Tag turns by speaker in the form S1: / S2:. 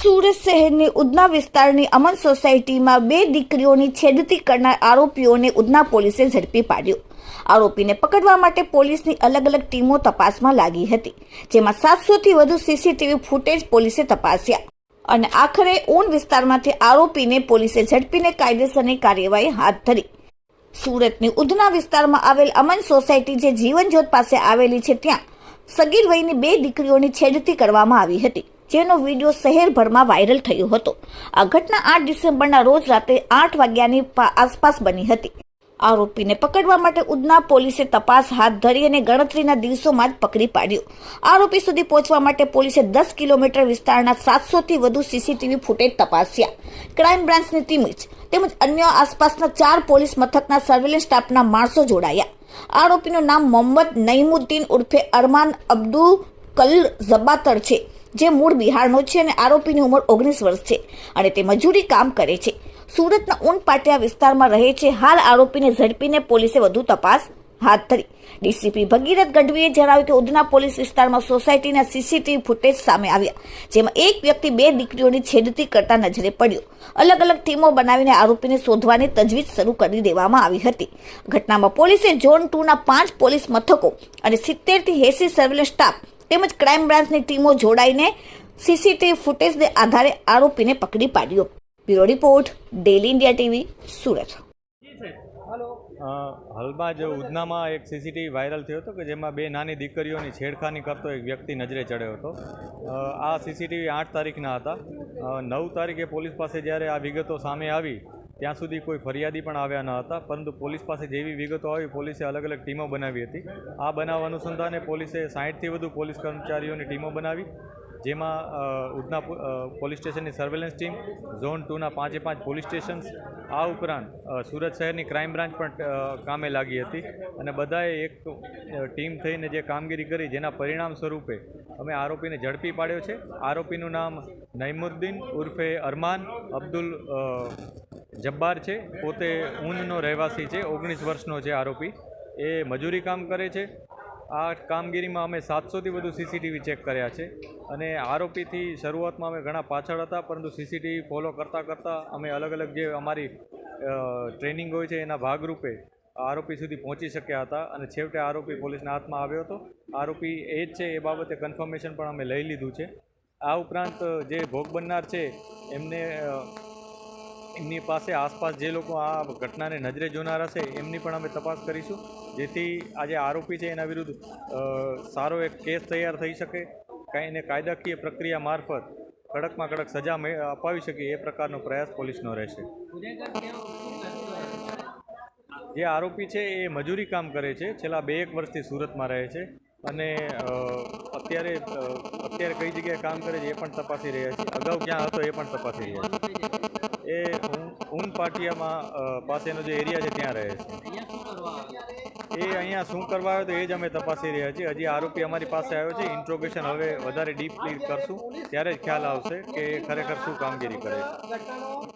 S1: સુરત શહેરની ઉધના વિસ્તારની અમન સોસાયટીમાં બે દીકરીઓની છેડતી કરનાર આરોપીઓને ઉધના પોલીસે ઝડપી પાડ્યો. આરોપીને પકડવા માટે પોલીસની અલગ અલગ ટીમો તપાસમાં લાગી હતી, જેમાં સાતસોથી વધુ સીસીટીવી ફૂટેજ પોલીસે તપાસ્યા. અને આખરે ઊન વિસ્તારમાંથી આરોપીને પોલીસે ઝડપીને કાયદેસરની કાર્યવાહી હાથ ધરી. સુરતની ઉધના વિસ્તારમાં આવેલ અમન સોસાયટી જે જીવનજ્યોત પાસે આવેલી છે, ત્યાં સગીર વયની બે દીકરીઓની છેડતી કરવામાં આવી હતી. જેનો વીડિયો શહેરભરમાં વાયરલ થયો હતો. આ ઘટના આઠ ડિસેમ્બરના રોજ રાતે આઠ વાગ્યાની આસપાસ બની હતી. આરોપીને પકડવા માટે ઉધના પોલીસે તપાસ હાથ ધરી અને ગણતરીના દિવસોમાં જ પકડી પાડ્યો. આરોપી સુધી પહોંચવા માટે પોલીસે દસ કિલોમીટર વિસ્તારના સાતસોથી વધુ સીસીટીવી ફૂટેજ તપાસ્યા. ક્રાઇમ બ્રાન્ચની ટીમ જ તેમજ અન્ય આસપાસના ચાર પોલીસ મથકના સર્વેલન્સ સ્ટાફના માણસો જોડાયા. આરોપીનું નામ મોહમ્મદ નઈમુદ્દીન ઉર્ફે અરમાન અબ્દુલ કલ જબાતર છે. જે મૂળ બિહારનો છે અને આરોપીની ઉંમર ઓગણીસ વર્ષ છે અને તે મજૂરી કામ કરે છે. સુરતના ઉનપાટિયા વિસ્તારમાં રહે છે. હાલ આરોપીને ઝડપીને પોલીસે વધુ તપાસ હાથ ધરી. ડીસીપી ભગીરથ ગઢવીએ જણાવ્યું કે ઉધના પોલીસ વિસ્તારમાં સોસાયટીના સીસીટીવી ફૂટેજ સામે આવ્યા, જેમાં એક વ્યક્તિ બે દીકરીઓની છેડતી કરતા નજરે પડ્યો. અલગ અલગ ટીમો બનાવીને આરોપીને શોધવાની તજવીજ શરૂ કરી દેવામાં આવી હતી. ઘટનામાં પોલીસે ઝોન ટુના પાંચ પોલીસ મથકો અને સિત્તેરથી એસી સર્વેલન્સ સ્ટાફ તેમજ ક્રાઇમ બ્રાન્ચની ટીમો જોડાઈને સીસીટીવી ફૂટેજને આધારે આરોપીને પકડી પાડ્યો. Bureau report daily India TV Surat.
S2: અ, હાલમાં જ ઉધનામાં એક સીસીટીવી વાયરલ થયો હતો કે જેમાં બે નાની દીકરીઓની છેડખાની કરતો એક વ્યક્તિ નજરે ચડ્યો હતો. આ સીસીટીવી આઠ તારીખના હતા. નવ તારીખે પોલીસ પાસે જ્યારે આ વિગતો સામે આવી ત્યાં સુધી કોઈ ફરિયાદી પણ આવ્યા ન હતા, પરંતુ પોલીસ પાસે જેવી વિગતો આવી, પોલીસે અલગ અલગ ટીમો બનાવી હતી. આ બનાવ અનુસંધાને પોલીસે સાહીઠથી વધુ પોલીસ કર્મચારીઓની ટીમો બનાવી, જેમાં ઉધના પોલીસ સ્ટેશનની સર્વેલન્સ ટીમ, ઝોન ટુના પાંચે પાંચ પોલીસ સ્ટેશન્સ, આ ઉપરાંત સુરત શહેરની ક્રાઇમ બ્રાન્ચ પણ કામે લાગી હતી. અને બધાએ એક ટીમ થઈને જે કામગીરી કરી, જેના પરિણામ સ્વરૂપે અમે આરોપીને ઝડપી પાડ્યો છે. આરોપીનું નામ નઈમુદ્દીન ઉર્ફે અરમાન અબ્દુલ જબ્બાર છે, પોતે ઊનનો રહેવાસી છે, ઓગણીસ વર્ષનો છે આરોપી. એ મજૂરી કામ કરે છે. આ કામગીરીમાં અમે સાતસોથી વધુ સીસીટીવી ચેક કર્યા છે અને આરોપીથી શરૂઆતમાં અમે ઘણા પાછળ હતા, પરંતુ સીસીટીવી ફોલો કરતાં કરતાં અમે અલગ અલગ જે અમારી ટ્રેનિંગ હોય છે એના ભાગરૂપે આરોપી સુધી પહોંચી શક્યા હતા અને છેવટે આરોપી પોલીસના હાથમાં આવ્યો હતો. આરોપી એ જ છે, એ બાબતે કન્ફર્મેશન પણ અમે લઈ લીધું છે. આ ઉપરાંત જે ભોગ બનનાર છે, એમને એમની પાસે આસપાસ જે લોકો આ ઘટનાને નજરે જોનાર હશે એમની પણ અમે તપાસ કરીશું. જેથી આ જે આરોપી છે એના વિરુદ્ધ સારો એક કેસ તૈયાર થઈ શકે. કાંઈ એને કાયદાકીય પ્રક્રિયા મારફત કડકમાં કડક સજા અપાવી શકે એ પ્રકારનો પ્રયાસ પોલીસનો રહેશે. જે આરોપી છે એ મજૂરી કામ કરે છે. છેલ્લા બે એક વર્ષથી સુરતમાં રહે છે. અને અત્યારે અત્યારે કઈ જગ્યાએ કામ કરે છે એ પણ તપાસી રહ્યા છીએ. અગાઉ ક્યાં હતો એ પણ તપાસી રહ્યા છે એ ઊન પાટિયામાં પાસેનો જે એરિયા છે ત્યાં રહે છે. એ અહીંયા શું કરવા આવ્યો તો એ જ અમે તપાસી રહ્યા છીએ. હજી આરોપી અમારી પાસે આવ્યો છે. ઇન્ટ્રોગેશન હવે વધારે ડીપલી કરશું. ત્યારે જ ખ્યાલ આવશે કે ખરેખર શું કામગીરી કરે છે.